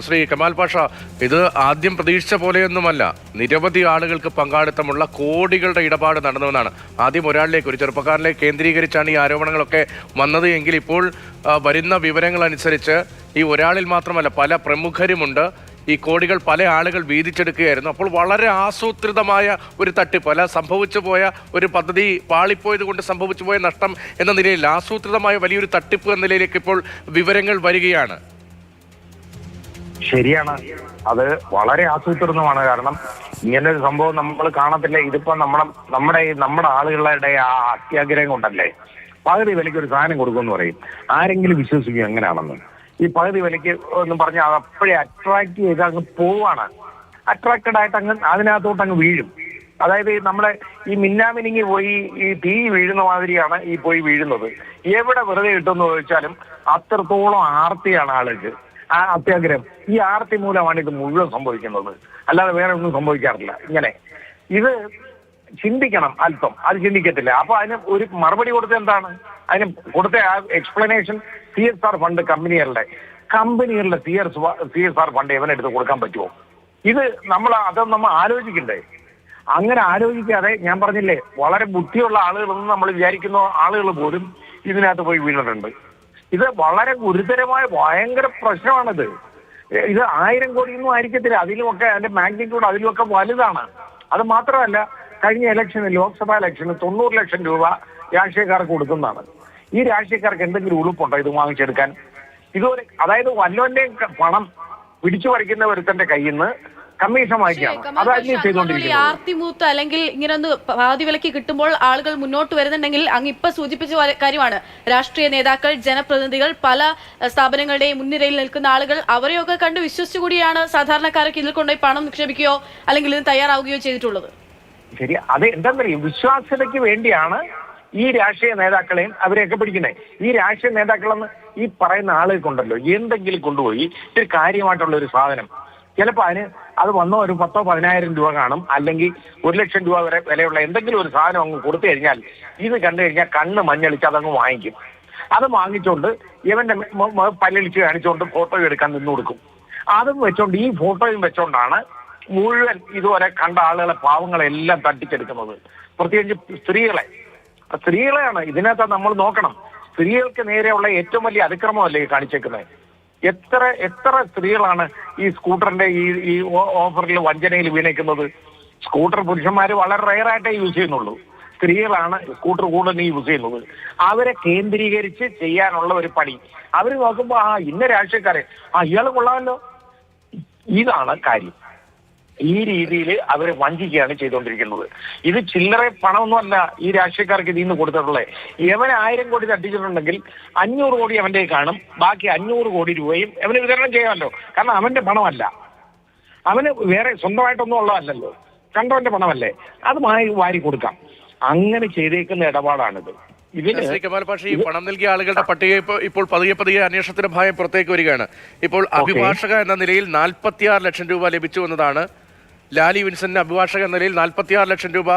ശ്രീ കമാൽ പാഷ ഇത് ആദ്യം പ്രതീക്ഷിച്ച പോലെയൊന്നുമല്ല. നിരവധി ആളുകൾക്ക് പങ്കാളിത്തമുള്ള കോടികളുടെ ഇടപാട് നടന്നുവെന്നാണ്. ആദ്യം ഒരാളിലേക്ക് ഒരു ചെറുപ്പക്കാരനെ കേന്ദ്രീകരിച്ചാണ് ഈ ആരോപണങ്ങളൊക്കെ വന്നത് എങ്കിൽ ഇപ്പോൾ വരുന്ന വിവരങ്ങൾ അനുസരിച്ച് ഈ ഒരാളിൽ മാത്രമല്ല പല പ്രമുഖരുമുണ്ട്. ഈ കോടികൾ പല ആളുകൾ വീതിച്ചെടുക്കുകയായിരുന്നു. അപ്പോൾ വളരെ ആസൂത്രിതമായ ഒരു തട്ടിപ്പ് അല്ല സംഭവിച്ചു പോയ ഒരു പദ്ധതി പാളിപ്പോയത് കൊണ്ട് സംഭവിച്ചു പോയ നഷ്ടം എന്ന നിലയിൽ ആസൂത്രിതമായ വലിയൊരു തട്ടിപ്പ് എന്ന നിലയിലേക്ക് ഇപ്പോൾ വിവരങ്ങൾ വരികയാണ്. ശരിയാണ്. അത് വളരെ ആസൂത്രിതമാണ്. കാരണം ഇങ്ങനെ ഒരു സംഭവം നമ്മൾ കാണത്തില്ല. ഇതിപ്പോ നമ്മുടെ നമ്മുടെ നമ്മുടെ ആളുകളുടെ ആ അത്യാഗ്രഹം കൊണ്ടല്ലേ പകുതി വിലയ്ക്ക് ഒരു സാധനം കൊടുക്കുമെന്ന് പറയും. ആരെങ്കിലും വിശ്വസിക്കും എങ്ങനെയാണെന്ന്. ഈ പകുതി വിലയ്ക്ക് എന്ന് പറഞ്ഞാൽ അത് അപ്പോഴേ അട്രാക്ട് ചെയ്ത് അങ്ങ് പോവാണ്. അട്രാക്റ്റഡ് ആയിട്ട് അങ്ങ് അതിനകത്തോട്ട് അങ്ങ് വീഴും. അതായത് ഈ നമ്മുടെ ഈ മിന്നാമിനിങ്ങി പോയി ഈ തീ വീഴുന്ന മാതിരിയാണ് ഈ പോയി വീഴുന്നത്. എവിടെ വെറുതെ കിട്ടുമെന്ന് ചോദിച്ചാലും അത്രത്തോളം ആർത്തിയാണ് ആളുകൾക്ക്. ആ അത്യാഗ്രഹം. ഈ ആർത്തി മൂലമാണ് ഇത് മുഴുവൻ സംഭവിക്കുന്നത്. അല്ലാതെ വേറെ ഒന്നും സംഭവിക്കാറില്ല. ഇങ്ങനെ. ഇത് ചിന്തിക്കണം അല്പം. അത് ചിന്തിക്കത്തില്ല. അപ്പൊ അതിന് ഒരു മറുപടി കൊടുത്ത എന്താണ്? അതിന് കൊടുത്ത explanation C S R fund കമ്പനികളുടെ. കമ്പനികളുടെ C S C S R fund ഇവനെടുത്ത് കൊടുക്കാൻ പറ്റുമോ ഇത് നമ്മൾ അത് നമ്മൾ ആലോചിക്കണ്ടേ. അങ്ങനെ ആലോചിക്കാതെ ഞാൻ പറഞ്ഞില്ലേ വളരെ ബുദ്ധിയുള്ള ആളുകളൊന്നും നമ്മൾ വിചാരിക്കുന്ന ആളുകൾ പോലും ഇതിനകത്ത് പോയി വീണിട്ടുണ്ട്. ഇത് വളരെ ഗുരുതരമായ ഭയങ്കര പ്രശ്നമാണിത്. ഇത് ആയിരം കോടിയൊന്നും ആയിരിക്കത്തില്ല. അതിലുമൊക്കെ അതിന്റെ മാഗ്നിറ്റ്യൂഡ് അതിലുമൊക്കെ വലുതാണ്. അത് മാത്രമല്ല കഴിഞ്ഞ ഇലക്ഷന് ലോക്സഭാ ഇലക്ഷന് തൊണ്ണൂറ് ലക്ഷം രൂപ രാഷ്ട്രീയക്കാർക്ക് കൊടുക്കുന്നതാണ്. ഈ രാഷ്ട്രീയക്കാർക്ക് എന്തെങ്കിലും ഉളുപ്പുണ്ടോ ഇത് വാങ്ങിച്ചെടുക്കാൻ? ഇതുപോലെ അതായത് വല്ലവന്റെയും പണം പിടിച്ചു പറിക്കുന്ന ഒരുത്തന്റെ കയ്യിൽ നിന്ന് കമ്മീഷൻ വാങ്ങിക്കുകയാണ് അതുപോലെ ചെയ്തുകൊണ്ടിരിക്കുന്നത്? ആർത്തിമൂത്ത് അല്ലെങ്കിൽ ഇങ്ങനെ ഒന്ന് പാതി വിലക്ക് കിട്ടുമ്പോൾ ആളുകൾ മുന്നോട്ട് വരുന്നുണ്ടെങ്കിൽ അങ്ങ് ഇപ്പൊ സൂചിപ്പിച്ച കാര്യമാണ്. രാഷ്ട്രീയ നേതാക്കൾ ജനപ്രതിനിധികൾ പല സ്ഥാപനങ്ങളുടെയും മുൻനിരയിൽ നിൽക്കുന്ന ആളുകൾ അവരെയൊക്കെ കണ്ട് വിശ്വസിച്ചുകൂടിയാണ് സാധാരണക്കാരൊക്കെ ഇതിൽ കൊണ്ടുപോയി പണം നിക്ഷേപിക്കുകയോ അല്ലെങ്കിൽ ഇതിന് തയ്യാറാവുകയോ ചെയ്തിട്ടുള്ളത്. ശരി. അത് എന്താണെന്നറിയും വിശ്വാസ്യതയ്ക്ക് വേണ്ടിയാണ് ഈ രാഷ്ട്രീയ നേതാക്കളെയും അവരെയൊക്കെ പിടിക്കുന്നത്. ഈ രാഷ്ട്രീയ നേതാക്കളെന്ന് ഈ പറയുന്ന ആളുകൾക്കുണ്ടല്ലോ. എന്തെങ്കിലും കൊണ്ടുപോയി ഒരു കാര്യമായിട്ടുള്ള ഒരു സാധനം. ചിലപ്പോൾ അതിന് അത് വന്നോ ഒരു പത്തോ പതിനായിരം രൂപ കാണും. അല്ലെങ്കിൽ ഒരു ലക്ഷം രൂപ വരെ വിലയുള്ള എന്തെങ്കിലും ഒരു സാധനം അങ്ങ് കൊടുത്തു കഴിഞ്ഞാൽ ഇത് കണ്ടു കഴിഞ്ഞാൽ കണ്ണ് മഞ്ഞളിച്ച് അതങ്ങ് വാങ്ങിക്കും. അത് വാങ്ങിച്ചുകൊണ്ട് ഇവന്റെ പല്ലളിച്ച് കാണിച്ചുകൊണ്ട് ഫോട്ടോ എടുക്കാൻ നിന്ന് കൊടുക്കും. അതും വെച്ചോണ്ട് ഈ ഫോട്ടോയും വെച്ചോണ്ടാണ് മുഴുവൻ ഇതുവരെ കണ്ട ആളുകളെ പാവങ്ങളെല്ലാം തട്ടിച്ചെടുക്കുന്നത്. പ്രത്യേകിച്ച് സ്ത്രീകളെ. സ്ത്രീകളെയാണ് ഇതിനകത്ത് നമ്മൾ നോക്കണം. സ്ത്രീകൾക്ക് നേരെയുള്ള ഏറ്റവും വലിയ അതിക്രമമല്ലേ കാണിച്ചേക്കുന്നത്? എത്ര എത്ര സ്ത്രീകളാണ് ഈ സ്കൂട്ടറിന്റെ ഈ ഈ ഓഫറിൽ വഞ്ചനയിൽ വീണേക്കുന്നത്? സ്കൂട്ടർ പുരുഷന്മാർ വളരെ റയറായിട്ടേ യൂസ് ചെയ്യുന്നുള്ളൂ. സ്ത്രീകളാണ് സ്കൂട്ടർ കൂടുതൽ യൂസ് ചെയ്യുന്നത്. അവരെ കേന്ദ്രീകരിച്ച് ചെയ്യാനുള്ള ഒരു പണി. അവർ നോക്കുമ്പോൾ ആ ഇന്ന രാഷ്ട്രീയക്കാരെ. ആ ഇയാൾ കൊള്ളാമല്ലോ. ഇതാണ് കാര്യം. ഈ രീതിയിൽ അവർ വഞ്ചിക്കുകയാണ് ചെയ്തുകൊണ്ടിരിക്കുന്നത്. ഇത് ചില്ലറ പണമൊന്നുമല്ല ഈ രാഷ്ട്രീയക്കാർക്ക് ഇതിൽ നിന്ന് കൊടുത്തിട്ടുള്ളത്. ഇവൻ ആയിരം കോടി തട്ടിച്ചിട്ടുണ്ടെങ്കിൽ അഞ്ഞൂറ് കോടി അവന്റെ കാണും. ബാക്കി അഞ്ഞൂറ് കോടി രൂപയും അവന് വിതരണം ചെയ്യാമല്ലോ. കാരണം അവന്റെ പണമല്ല. അവന് വേറെ സ്വന്തമായിട്ടൊന്നും ഉള്ളതല്ലല്ലോ. കണ്ടവന്റെ പണമല്ലേ? അത് വാരി വാരി കൊടുക്കാം. അങ്ങനെ ചെയ്തേക്കുന്ന ഇടപാടാണിത്. ഇതിന് ശ്രീ കമാൽ പാഷ ഈ പണം നൽകിയ ആളുകളുടെ പട്ടിക ഇപ്പോൾ ഇപ്പോൾ പതിയെ പതിയെ അന്വേഷണത്തിന്റെ ഭാഗം പുറത്തേക്ക് വരികയാണ്. ഇപ്പോൾ അഭിഭാഷക എന്ന നിലയിൽ നാൽപ്പത്തിയാറ് ലക്ഷം രൂപ ലഭിച്ചു എന്നതാണ് ലാലി വിൻസെന്റിന് അഭിഭാഷക നിലയിൽ നാൽപ്പത്തിയാറ് ലക്ഷം രൂപ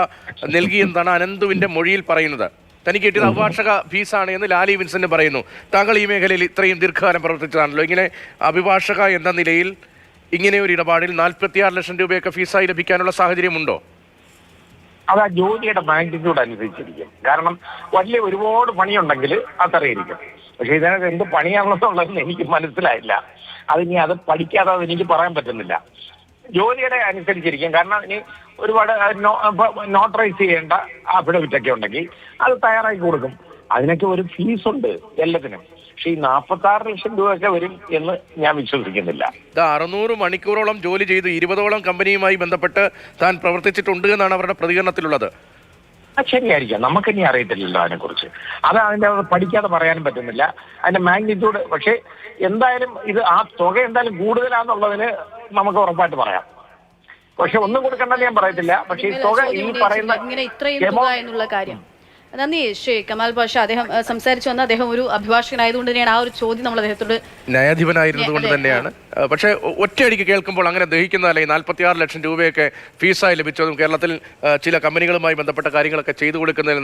നൽകി എന്നതാണ് അനന്തുവിന്റെ മൊഴിയിൽ പറയുന്നത്. തനിക്ക് കിട്ടിയത് അഭിഭാഷക ഫീസാണ് എന്ന് ലാലി വിൻസെന്റ് പറയുന്നു. താങ്കൾ ഈ മേഖലയിൽ ഇത്രയും ദീർഘകാലം പ്രവർത്തിച്ചതാണല്ലോ. ഇങ്ങനെ അഭിഭാഷക എന്ന നിലയിൽ ഇങ്ങനെ ഒരു ഇടപാടിൽ നാൽപ്പത്തിയാറ് ലക്ഷം രൂപയൊക്കെ ഫീസായി ലഭിക്കാനുള്ള സാഹചര്യമുണ്ടോ? അത് ആ ജോലിയുടെ മാഗ്നിറ്റ്യൂഡ് അനുസരിച്ചിരിക്കും. കാരണം വലിയ ഒരുപാട് പണിയുണ്ടെങ്കിൽ അതറിയിരിക്കും. പക്ഷെ ഇതിനകത്ത് എന്ത് പണിയാണെന്നുള്ളതെന്ന് എനിക്ക് മനസ്സിലായില്ല. അത് ഇനി അത് പഠിക്കാതെ എനിക്ക് പറയാൻ പറ്റുന്നില്ല. ജോലിയുടെ അനുസരിച്ചിരിക്കും. കാരണം ഇനി ഒരുപാട് നോട്ടറൈസ് ചെയ്യേണ്ട അഫിഡവിറ്റ് ഒക്കെ ഉണ്ടെങ്കിൽ അത് തയ്യാറാക്കി കൊടുക്കും. അതിനൊക്കെ ഒരു ഫീസ് ഉണ്ട് എല്ലാത്തിനും. പക്ഷെ ഈ നാൽപ്പത്തി ആറ് ലക്ഷം രൂപയൊക്കെ വരും എന്ന് ഞാൻ വിശ്വസിക്കുന്നില്ല. അറുന്നൂറ് മണിക്കൂറോളം ജോലി ചെയ്ത് ഇരുപതോളം കമ്പനിയുമായി ബന്ധപ്പെട്ട് താൻ പ്രവർത്തിച്ചിട്ടുണ്ട് എന്നാണ് അവരുടെ പ്രതികരണത്തിലുള്ളത്. അത് ശരിയായിരിക്കാം. നമുക്കിനി അറിയത്തില്ലല്ലോ അതിനെക്കുറിച്ച്. അത് അതിന്റെ അത് പഠിക്കാതെ പറയാനും പറ്റുന്നില്ല. അതിന്റെ മാഗ്നിറ്റ്യൂഡ് പക്ഷേ എന്തായാലും ഇത് ആ തുക എന്തായാലും കൂടുതലാന്നുള്ളതിന് നമുക്ക് ഉറപ്പായിട്ട് പറയാം. പക്ഷെ ഒന്നും കൊടുക്കണ്ടെന്ന് ഞാൻ പറയത്തില്ല. പക്ഷെ ഈ തുക ഈ പറയുന്ന എന്നുള്ള കാര്യം. നന്ദി ശ്രീ കമാൽ പാഷ. അദ്ദേഹം സംസാരിച്ചു വന്ന അദ്ദേഹം ഒരു അഭിഭാഷകനായതുകൊണ്ട് തന്നെയാണ് ആ ഒരു ചോദ്യം നമ്മൾ അദ്ദേഹത്തോട് ന്യായാധിപനായിരുന്നത് കൊണ്ട് തന്നെയാണ്. പക്ഷെ ഒറ്റയടിക്ക് കേൾക്കുമ്പോൾ അങ്ങനെ ദഹിക്കുന്നതല്ല ഈ നാൽപ്പത്തിയാറ് ലക്ഷം രൂപയൊക്കെ ഫീസായി ലഭിച്ചതും കേരളത്തിൽ ചില കമ്പനികളുമായി ബന്ധപ്പെട്ട കാര്യങ്ങളൊക്കെ ചെയ്തു കൊടുക്കുന്നതിൽ